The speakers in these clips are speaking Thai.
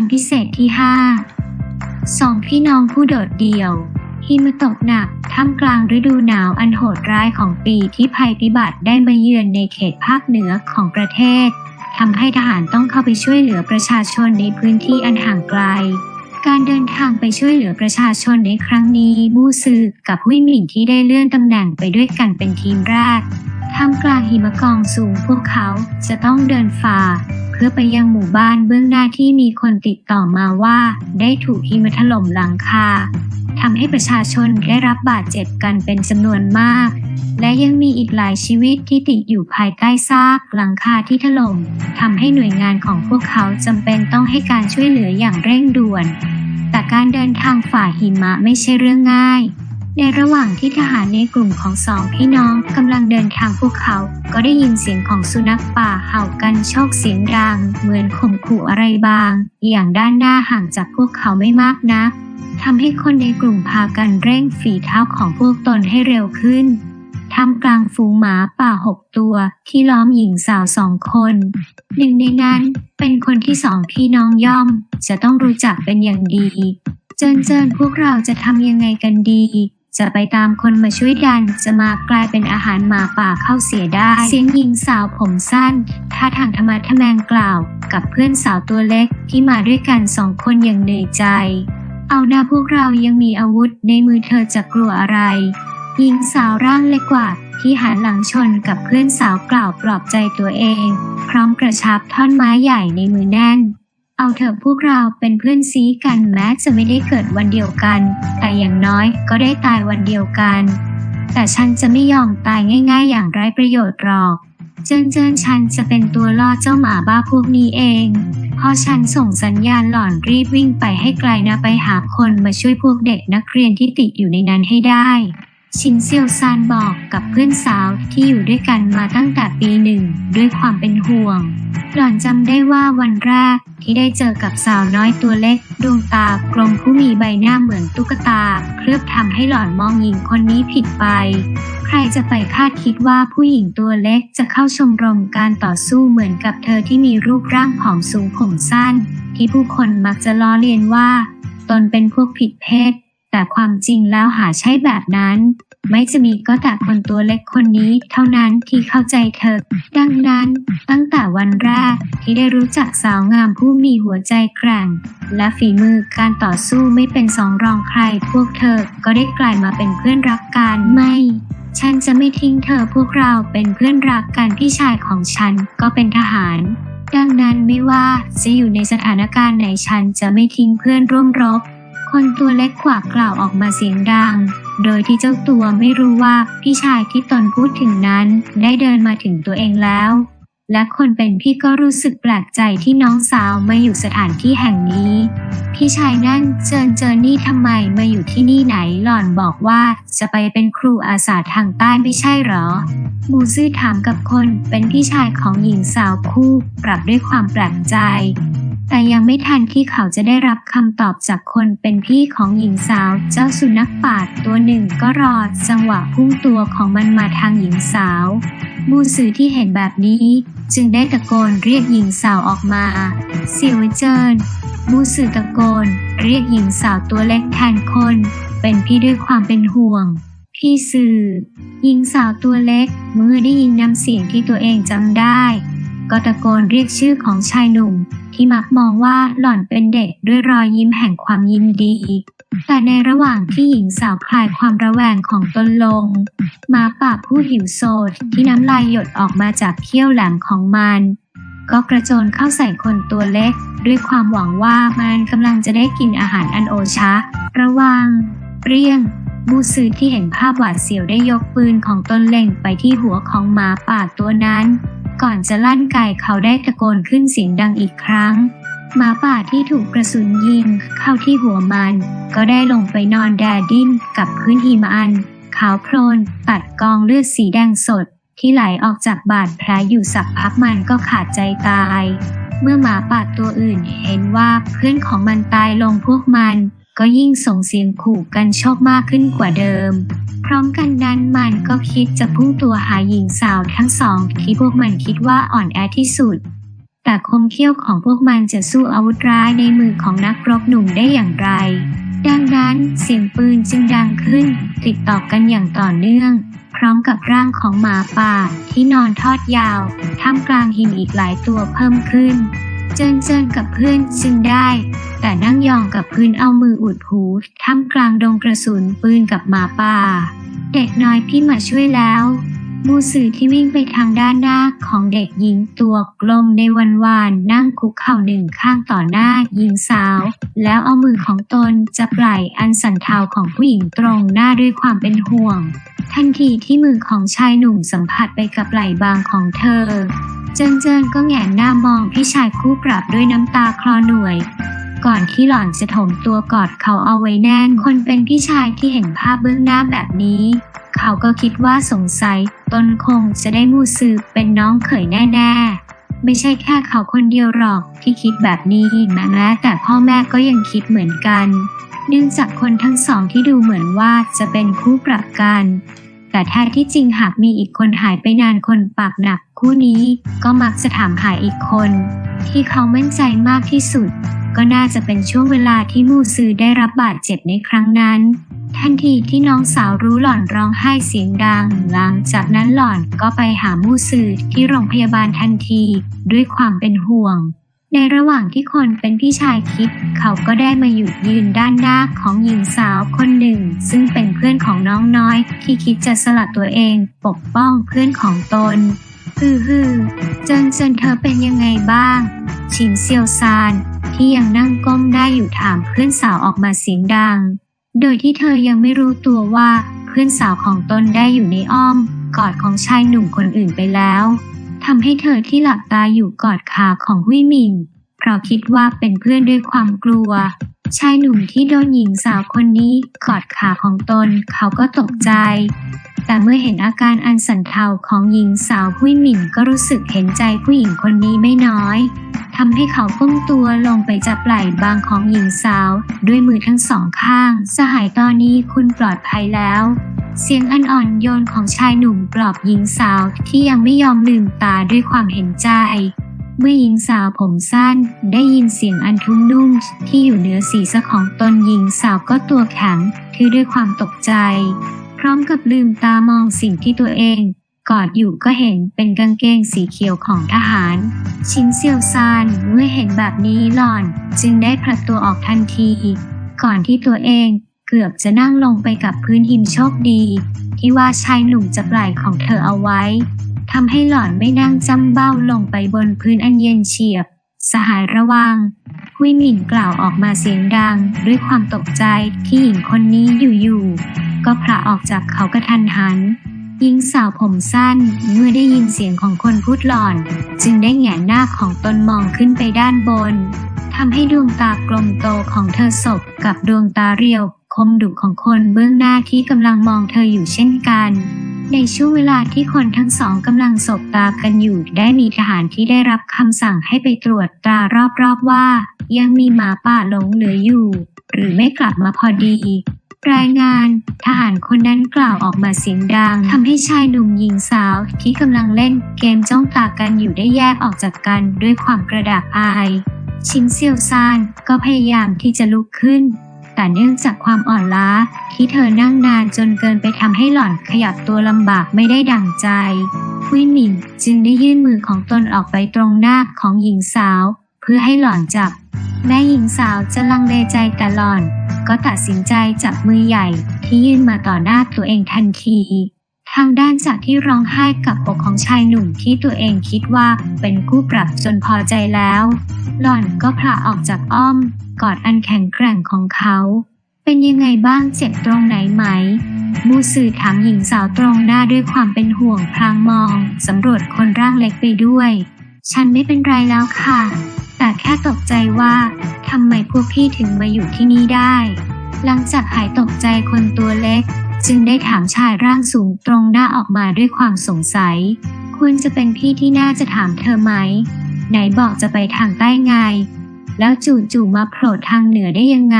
อนพิเศษที่ 5 สองพี่น้องผู้โดดเดี่ยวหิมะตกหนักท่ามกลางฤดูหนาวอันโหดร้ายของปีที่ภัยพิบัติได้มาเยือนในเขตภาคเหนือของประเทศทำให้ทหารต้องเข้าไปช่วยเหลือประชาชนในพื้นที่อันห่างไกล การเดินทางไปช่วยเหลือประชาชนในครั้งนี้บูซือกับหุยหมิงที่ได้เลื่อนตำแหน่งไปด้วยกันเป็นทีมแรกท่ามกลางหิมะกองสูงพวกเขาจะต้องเดินฝ่า พื่อไปยังหมู่บ้านเบื้องหน้าที่มีคนติดต่อมาว่า ได้ถูกหิมะถล่มหลังคาทำให้ประชาชนได้รับบาดเจ็บกันเป็นจำนวนมาก และยังมีอีกหลายชีวิตที่ติดอยู่ภายใต้ซากหลังคาที่ถล่มทำให้หน่วยงานของพวกเขาจำเป็นต้องให้การช่วยเหลืออย่างเร่งด่วน แต่การเดินทางฝ่าหิมะไม่ใช่เรื่องง่าย ในระหว่างที่ทหารในกลุ่มของสองพี่น้องกำลังเดินทางพวกเขา ก็ได้ยินเสียงของสุนัขป่าเห่ากันโชคเสียงดังเหมือนข่มขู่อะไรบาง อย่างด้านหน้าห่างจากพวกเขาไม่มากนักทำให้คนในกลุ่มพากันเร่งฝีเท้าของพวกตนให้เร็วขึ้นท่ามกลางฝูงหมาป่าหกตัวที่ล้อมหญิงสาวสองคน หนึ่งในนั้นเป็นคนที่สองพี่น้องย่อม จะต้องรู้จักเป็นอย่างดี เจินเจินพวกเราจะทำยังไงกันดี จะไปตามคนมาช่วยดัน จะมากลายเป็นอาหารหมาป่าเข้าเสียได้ เสียงหญิงสาวผมสั้นท่าทางธรรมะทะแมงกล่าว กับเพื่อนสาวตัวเล็กที่มาด้วยกันสองคนอย่างเหนื่อยใจ เอาหน้าพวกเรายังมีอาวุธในมือเธอจะกลัวอะไร หญิงสาวร่างเล็กกว่าที่หันหลังชนกับเพื่อนสาวกล่าวปลอบใจตัวเอง พร้อมกระชับท่อนไม้ใหญ่ในมือแน่น เอาเถอะพวกเราเป็นเพื่อนซีกันแม้จะไม่ได้เกิดวันเดียวกัน แต่อย่างน้อยก็ได้ตายวันเดียวกัน แต่ฉันจะไม่ยอมตายง่าย ๆ อย่างไร้ประโยชน์หรอก เจินเจินฉันจะเป็นตัวล่อเจ้าหมาบ้าพวกนี้เองพอฉันส่งสัญญาณหล่อนรีบวิ่งไปให้ไกลนะไปหาคนมาช่วยพวกเด็กนักเรียนที่ติดอยู่ในนั้นให้ได้ ชินเซียวซานบอกกับเพื่อนสาวที่อยู่ด้วยกันมาตั้งแต่ปีหนึ่งด้วยความเป็นห่วง หล่อนจำได้ว่าวันแรกที่ได้เจอกับสาวน้อยตัวเล็ก ดวงตากลมผู้มีใบหน้าเหมือนตุ๊กตา เคลือบทำให้หล่อนมองหญิงคนนี้ผิดไป ใครจะไปคาดคิดว่าผู้หญิงตัวเล็กจะเข้าชมรมการต่อสู้เหมือนกับเธอที่มีรูปร่างผอมสูงผมสั้น ที่ผู้คนมักจะล้อเลียนว่า ตนเป็นพวกผิดเพศ แต่ความจริงแล้วหาใช่แบบนั้น ไม่จะมีก็แต่คนตัวเล็กคนนี้เท่านั้นที่เข้าใจเธอ ดังนั้น ตั้งแต่วันแรกที่ได้รู้จักสาวงามผู้มีหัวใจแกร่ง และฝีมือการต่อสู้ไม่เป็นสองรองใคร พวกเธอก็ได้กลายมาเป็นเพื่อนรักกันไม่ ฉันจะไม่ทิ้งเธอพวกเราเป็นเพื่อนรักกันพี่ชายของฉันก็เป็นทหารดังนั้นไม่ว่าจะอยู่ในสถานการณ์ไหนฉันจะไม่ทิ้งเพื่อนร่วมรบ คนตัวเล็กกว่ากล่าวออกมาเสียงดัง โดยที่เจ้าตัวไม่รู้ว่าพี่ชายที่ตนพูดถึงนั้น ได้เดินมาถึงตัวเองแล้ว และคนเป็นพี่ก็รู้สึกแปลกใจที่น้องสาวมาอยู่สถานที่แห่งนี้ พี่ชายนั่นเจินเจอนี่ทำไมมาอยู่ที่นี่ไหนหล่อนบอกว่าจะไปเป็นครูอาสาทางใต้ไม่ใช่หรอมูซื่อถามกับคนเป็นพี่ชายของหญิงสาวคู่ปรับด้วยความแปลกใจ แต่ยังไม่ทันที่เขาจะได้รับคำตอบจากคนเป็นพี่ของหญิงสาว เจ้าสุนัขป่าตัวหนึ่งก็รอจังหวะพุ่งตัวของมันมาทางหญิงสาวมูซือที่เห็นแบบนี้ จึงได้ตะโกนเรียกหญิงสาวออกมาเสี่ยวเจินมูซือตะโกน เรียกหญิงสาวตัวเล็กแทนคน เป็นพี่ด้วยความเป็นห่วงพี่สื่อหญิงสาวตัวเล็กเมื่อได้ยินน้ำเสียงที่ตัวเองจำได้ ก็ตะโกนเรียกชื่อของชายหนุ่ม ที่มักมองว่าหล่อนเป็นเด็กด้วยรอยยิ้มแห่งความยินดี แต่ในระหว่างที่หญิงสาวคลายความระแวงของตนลงหมาป่าผู้หิวโซดที่น้ำลายหยดออกมาจากเขี้ยวแหลมของมัน ก็กระโจนเข้าใส่คนตัวเล็ก ด้วยความหวังว่ามันกำลังจะได้กินอาหารอันโอชะ ระวังเปรี้ยงบูซือที่เห็นภาพหวาดเสียวได้ยกปืนของตนเล็งไปที่หัวของหมาป่าตัวนั้น ก่อนจะลั่นไกเขาได้ตะโกนขึ้นเสียงดังอีกครั้งหมาป่าที่ถูกกระสุนยิงเข้าที่หัวมัน ก็ได้ลงไปนอนแดดดิ้นกับพื้นหิมะอัน ขาวโพลนตัดกองเลือดสีแดงสด ที่ไหลออกจากบาดแผลอยู่สักพักมันก็ขาดใจตาย เมื่อหมาป่าตัวอื่นเห็นว่าเพื่อนของมันตายลงพวกมัน ก็ยิ่งส่งเสียงขู่กันโชคมากขึ้นกว่าเดิม พร้อมกันนั้นมันก็คิดจะพุ่งตัวหาหญิงสาวทั้งสองที่พวกมันคิดว่าอ่อนแอที่สุด แต่คมเขี้ยวของพวกมันจะสู้อาวุธร้ายในมือของนักรบหนุ่มได้อย่างไร ดังนั้นเสียงปืนจึงดังขึ้น ติดต่อกันอย่างต่อเนื่อง พร้อมกับร่างของหมาป่าที่นอนทอดยาวท่ามกลางหินอีกหลายตัวเพิ่มขึ้น เจินเจินกับเพื่อนจึงได้ แต่นั่งยองกับพื้นเอามืออุดหูท่ามกลางดงกระสุนปืนกับหมาป่า เด็กน้อยพี่มาช่วยแล้ว มูสื่อที่วิ่งไปทางด้านหน้าของเด็กหญิงตัวกลมในวันวานนั่งคุกเข่าหนึ่งข้างต่อหน้าหญิงสาว แล้วเอามือของตนจับไหล่อันสันเทาของผู้หญิงตรงหน้าด้วยความเป็นห่วง ทันทีที่มือของชายหนุ่มสัมผัสไปกับไหล่บางของเธอ เจินเจินก็แหงนหน้ามองพี่ชายคู่ปรับด้วยน้ำตาคลอหน่วยก่อนที่หล่อนจะถมตัวกอดเขาเอาไว้แน่น คนเป็นพี่ชายที่เห็นภาพเบื้องหน้าแบบนี้ เขาก็คิดว่าสงสัยตนคงจะได้มูสืบเป็นน้องเขยแน่ๆ ไม่ใช่แค่เขาคนเดียวหรอกที่คิดแบบนี้แม้แต่พ่อแม่ก็ยังคิดเหมือนกันเนื่องจากคนทั้งสองที่ดูเหมือนว่าจะเป็นคู่ปรับกัน แต่แท้ที่จริงหากมีอีกคนหายไปนานคนปากหนักคู่นี้ก็มักจะถามหายอีกคน ที่เขามั่นใจมากที่สุด ก็น่าจะเป็นช่วงเวลาที่มูซือได้รับบาดเจ็บในครั้งนั้น ทันทีที่น้องสาวรู้หล่อนร้องไห้เสียงดัง หลังจากนั้นหล่อนก็ไปหามูซือที่โรงพยาบาลทันทีด้วยความเป็นห่วง ในระหว่างที่คนเป็นพี่ชายคิด เขาก็ได้มาหยุดยืนด้านหน้าของหญิงสาวคนหนึ่ง ซึ่งเป็นเพื่อนของน้องน้อย ที่คิดจะสละตัวเองปกป้องเพื่อนของตนฮือฮือเจินเจินเธอเป็นยังไงบ้าง ชินเซียวซานที่ยังนั่งก้มได้อยู่ถามเพื่อนสาวออกมาเสียงดัง โดยที่เธอยังไม่รู้ตัวว่าเพื่อนสาวของตนได้อยู่ในอ้อม กอดของชายหนุ่มคนอื่นไปแล้วทำให้เธอที่หลับตาอยู่กอดขาของหุยหมิงเพราะคิดว่าเป็นเพื่อนด้วยความกลัว ชายหนุ่มที่โดนหญิงสาวคนนี้กอดขาของตนเขาก็ตกใจ แต่เมื่อเห็นอาการอันสันเทาของหญิงสาวหุยหมิงก็รู้สึกเห็นใจผู้หญิงคนนี้ไม่น้อย ทำให้เขาก้มตัวลงไปจับไหล่บางของหญิงสาว ด้วยมือทั้งสองข้าง สหายตอนนี้คุณปลอดภัยแล้ว เสียงอันอ่อนโยนของชายหนุ่มปลอบหญิงสาวที่ยังไม่ยอมลืมตาด้วยความเห็นใจ เมื่อหญิงสาวผมสั้น ได้ยินเสียงอันทุ่มนุ่มที่อยู่เหนือศีรษะของตนหญิงสาวก็ตัวแข็งคือด้วยความตกใจ พร้อมกับลืมตามองสิ่งที่ตัวเอง กอดอยู่ก็เห็นเป็นกางเกงสีเขียวของทหาร ชินเซียวซานเมื่อเห็นแบบนี้หล่อน จึงได้ผลักตัวออกทันที ก่อนที่ตัวเองเกือบจะนั่งลงไปกับพื้นหินโชคดี ที่ว่าชายหนุ่มจับไหล่ของเธอเอาไว้ทำให้หล่อนไม่นั่งจำเบ้าลงไปบนพื้นอันเย็นเฉียบ สหายระวังหุยหมินกล่าวออกมาเสียงดัง ด้วยความตกใจที่หญิงคนนี้อยู่ๆก็พระออกจากเขากระทันหัน หญิงสาวผมสั้นเมื่อได้ยินเสียงของคนพูดหลอน จึงได้แหงนหน้าของตนมองขึ้นไปด้านบนทำให้ดวงตากลมโตของเธอสบกับดวงตาเรียวคมดุของคนเบื้องหน้าที่กำลังมองเธออยู่เช่นกัน ในช่วงเวลาที่คนทั้งสองกำลังสบตากันอยู่ ได้มีทหารที่ได้รับคำสั่งให้ไปตรวจตรารอบๆว่า ยังมีหมาป่าหลงเหลืออยู่ หรือไม่กลับมาพอดี รายงานทหารคนนั้นกล่าวออกมาเสียงดังทำให้ชายหนุ่มหญิงสาวที่กำลังเล่นเกมจ้องตากันอยู่ได้แยกออกจากกันด้วยความกระดากอาย ชินเซียวซานก็พยายามที่จะลุกขึ้น แต่เนื่องจากความอ่อนล้าที่เธอนั่งนานจนเกินไปทำให้หล่อนขยับตัวลำบากไม่ได้ดั่งใจหุยหมิงจึงได้ยื่นมือของตนออกไปตรงหน้าของหญิงสาว เพื่อให้หล่อนจับ แม่หญิงสาวจะลังเลใจแต่หล่อน ก็ตัดสินใจจับมือใหญ่ที่ยื่นมาต่อหน้าตัวเองทันทีทางด้านจากที่ร้องไห้กับอกของชายหนุ่มที่ตัวเองคิดว่าเป็นคู่ปรับจนพอใจแล้ว หล่อนก็พละออกจากอ้อม กอดอันแข็งแกร่งของเขา เป็นยังไงบ้างเจ็บตรงไหนไหม มูสื่อถามหญิงสาวตรงหน้าด้วยความเป็นห่วงพลางมอง สำรวจคนร่างเล็กไปด้วย ฉันไม่เป็นไรแล้วค่ะ แต่แค่ตกใจว่าทำไมพวกพี่ถึงมาอยู่ที่นี่ได้ หลังจากหายตกใจคนตัวเล็ก จึงได้ถามชายร่างสูงตรงหน้าออกมาด้วยความสงสัย คุณจะเป็นพี่ที่น่าจะถามเธอไหม ไหนบอกจะไปทางใต้ไง แล้วจู่ๆมาโผล่ทางเหนือได้ยังไง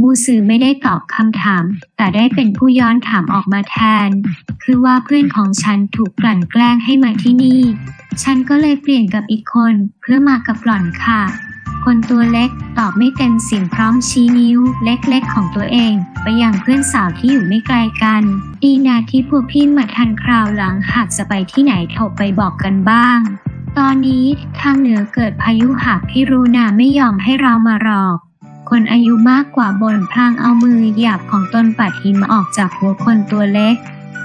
มูซือไม่ได้ตอบคำถาม แต่ได้เป็นผู้ย้อนถามออกมาแทน คือว่าเพื่อนของฉันถูกกลั่นแกล้งให้มาที่นี่ ฉันก็เลยเปลี่ยนกับอีกคนเพื่อมากับหล่อนค่ะ คนตัวเล็กตอบไม่เต็มเสียงพร้อมชี้นิ้วเล็กๆของตัวเอง ไปยังเพื่อนสาวที่อยู่ไม่ไกลกัน ดีนาที่พวกพี่มาทันคราวหลังหากจะไปที่ไหนโทรไปบอกกันบ้างตอนนี้ทางเหนือเกิดพายุหากพี่รูนาไม่ยอมให้เรามารอก คนอายุมากกว่าบนพลางเอามือหยาบของตนปัดหิมออกจากหัวคนตัวเล็ก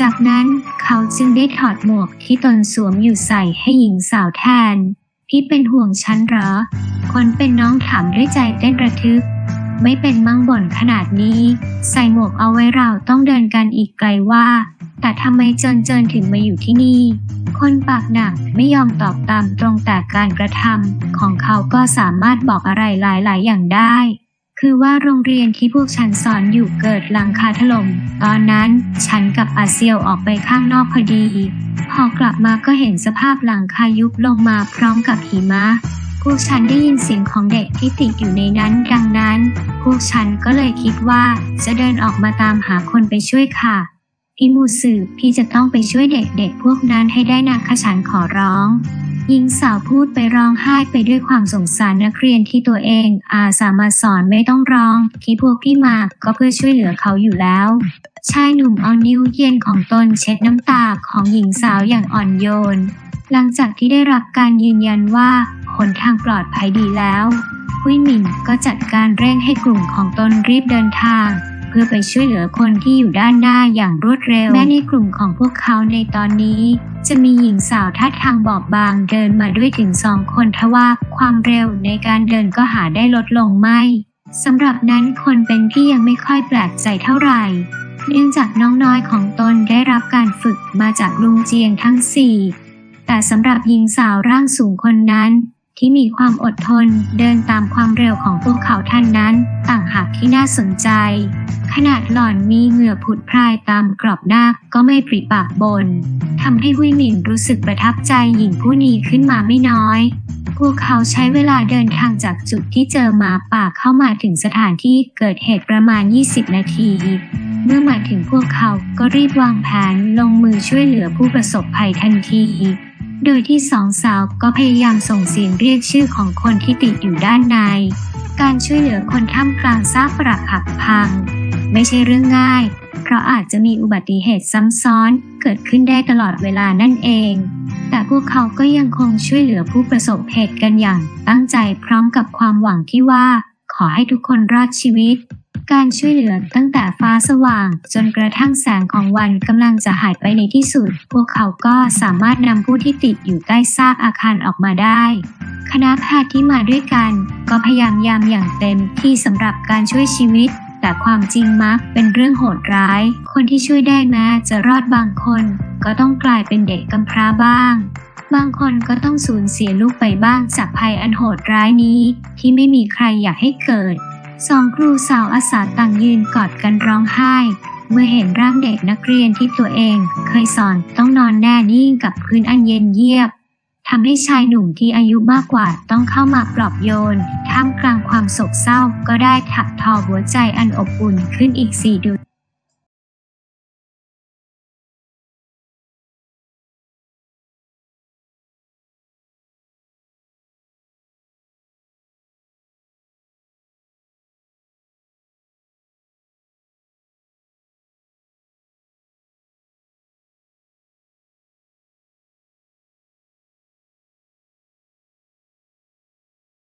จากนั้นเขาจึงได้ถอดหมวกที่ตนสวมอยู่ใส่ให้หญิงสาวแทน พี่เป็นห่วงฉันเหรอ คนเป็นน้องถามด้วยใจเต้นระทึก ไม่เป็นมั่งบ่นขนาดนี้ ใส่หมวกเอาไว้เราต้องเดินกันอีกไกลว่า แต่ทำไมเจินเจินถึงมาอยู่ที่นี่คนปากหนักไม่ยอมตอบตามตรงแต่การกระทำของเขาก็สามารถบอกอะไรหลาย ๆ อย่างได้ คือว่าโรงเรียนที่พวกฉันสอนอยู่เกิดหลังคาถล่ม ตอนนั้นฉันกับอาเซียวออกไปข้างนอกพอดี พอกลับมาก็เห็นสภาพหลังคายุบลงมาพร้อมกับหิมะพวกฉันได้ยินเสียงของเด็กที่ติดอยู่ในนั้นดังนั้น พวกฉันก็เลยคิดว่าจะเดินออกมาตามหาคนไปช่วยค่ะพี่มูสืบพี่จะต้องไปช่วยเด็กๆพวกนั้นให้ได้นะคะฉันขอร้อง หญิงสาวพูดไปร้องไห้ไปด้วยความสงสารนักเรียนที่ตัวเองอาสามาสอนไม่ต้องร้อง ที่พวกพี่มาก็เพื่อช่วยเหลือเขาอยู่แล้วชายหนุ่มเอานิ้วเย็นของตนเช็ดน้ำตาของหญิงสาวอย่างอ่อนโยน หลังจากที่ได้รับการยืนยันว่าหนทางปลอดภัยดีแล้วหุยหมินก็จัดการเร่งให้กลุ่มของตนรีบเดินทาง พื่อไปช่วยเหลือคนที่อยู่ด้านหน้าอย่างรวดเร็ว แม้ในกลุ่มของพวกเขาในตอนนี้ จะมีหญิงสาวท่าทางบอบบางเดินมาด้วยถึงสองคนทว่าความเร็วในการเดินก็หาได้ลดลงไม่สำหรับนั้นคนเป็นพี่ยังไม่ค่อยแปลกใจเท่าไหร่เนื่องจากน้องน้อยของตนได้รับการฝึกมาจากลุงเจียงทั้งสี่แต่สำหรับหญิงสาวร่างสูงคนนั้น ที่มีความอดทนเดินตามความเร็วของพวกเขาท่านนั้น ต่างหากที่น่าสนใจ ขนาดหล่อนมีเหงื่อผุดพรายตามกรอบหน้าก็ไม่ปริปากบนทำให้หุยหมินรู้สึกประทับใจหญิงผู้นี้ขึ้นมาไม่น้อย พวกเขาใช้เวลาเดินทางจากจุดที่เจอหมาป่าเข้ามาถึงสถานที่เกิดเหตุประมาณ 20 นาที เมื่อมาถึงพวกเขาก็รีบวางแผนลงมือช่วยเหลือผู้ประสบภัยทันที โดยที่สองสาวก็พยายามส่งเสียงเรียกชื่อของคนที่ติดอยู่ด้านใน การช่วยเหลือคนท่ามกลางซากปรักหักพัง ไม่ใช่เรื่องง่าย เพราะอาจจะมีอุบัติเหตุซ้ำซ้อนเกิดขึ้นได้ตลอดเวลานั่นเอง แต่พวกเขาก็ยังคงช่วยเหลือผู้ประสบเหตุกันอย่าง ตั้งใจพร้อมกับความหวังที่ว่า ขอให้ทุกคนรอดชีวิต การช่วยเหลือตั้งแต่ฟ้าสว่าง จนกระทั่งแสงของวันกำลังจะหายไปในที่สุด พวกเขาก็สามารถนำผู้ที่ติดอยู่ใต้ซากอาคารออกมาได้คณะแพทย์ที่มาด้วยกัน ก็พยายามยามอย่างเต็มที่สำหรับการช่วยชีวิต แต่ความจริงมักเป็นเรื่องโหดร้าย คนที่ช่วยได้แม้จะรอดบางคน ก็ต้องกลายเป็นเด็กกำพร้าบ้าง บางคนก็ต้องสูญเสียลูกไปบ้างจากภัยอันโหดร้ายนี้ ที่ไม่มีใครอยากให้เกิด สองครูสาวอาสาต่างยืนกอดกันร้องไห้ เมื่อเห็นร่างเด็กนักเรียนที่ตัวเอง เคยสอนต้องนอนแน่นิ่งกับพื้นอันเย็นเยียบ ทำให้ชายหนุ่มที่อายุมากกว่าต้องเข้ามาปลอบโยน ท่ามกลางความโศกเศร้าก็ได้ถักทอหัวใจอันอบอุ่นขึ้นอีกสี่ดวง